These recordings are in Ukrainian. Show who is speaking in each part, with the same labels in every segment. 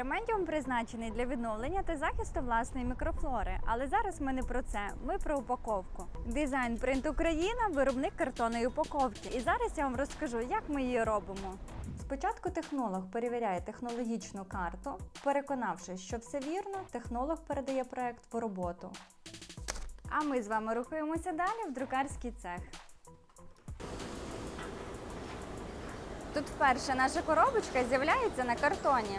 Speaker 1: Ремедіум призначений для відновлення та захисту власної мікрофлори. Але зараз ми не про це. Ми про упаковку. Дизайн принт Україна, виробник картонної упаковки. І зараз я вам розкажу, як ми її робимо. Спочатку технолог перевіряє технологічну карту. Переконавшись, що все вірно, технолог передає проект в роботу. А ми з вами рухаємося далі в друкарський цех. Тут вперше наша коробочка з'являється на картоні.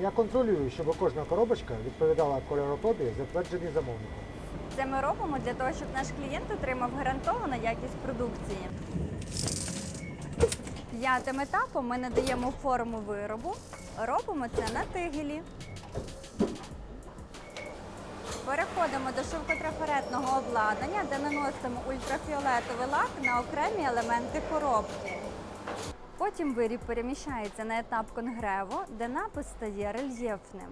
Speaker 2: Я контролюю, щоб кожна коробочка відповідала кольоропробі, затвердженій замовником.
Speaker 1: Це ми робимо для того, щоб наш клієнт отримав гарантовану якість продукції. П'ятим етапом ми надаємо форму виробу. Робимо це на тигелі. Переходимо до шовкотрафаретного обладнання, де наносимо ультрафіолетовий лак на окремі елементи коробки. Потім виріб переміщається на етап конгреву, де напис стає рельєфним.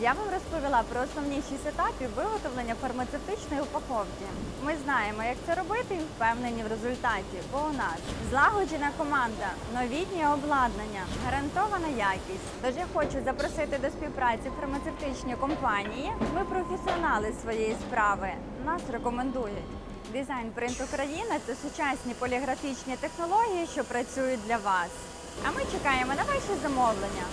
Speaker 1: Я вам розповіла про основні шість етапів виготовлення фармацевтичної упаковки. Ми знаємо, як це робити і впевнені в результаті, бо у нас злагоджена команда, новітнє обладнання, гарантована якість. Тож я хочу запросити до співпраці фармацевтичні компанії. Ми професіонали своєї справи. Нас рекомендують. Дизайн принт Україна це сучасні поліграфічні технології, що працюють для вас. А ми чекаємо на ваші замовлення.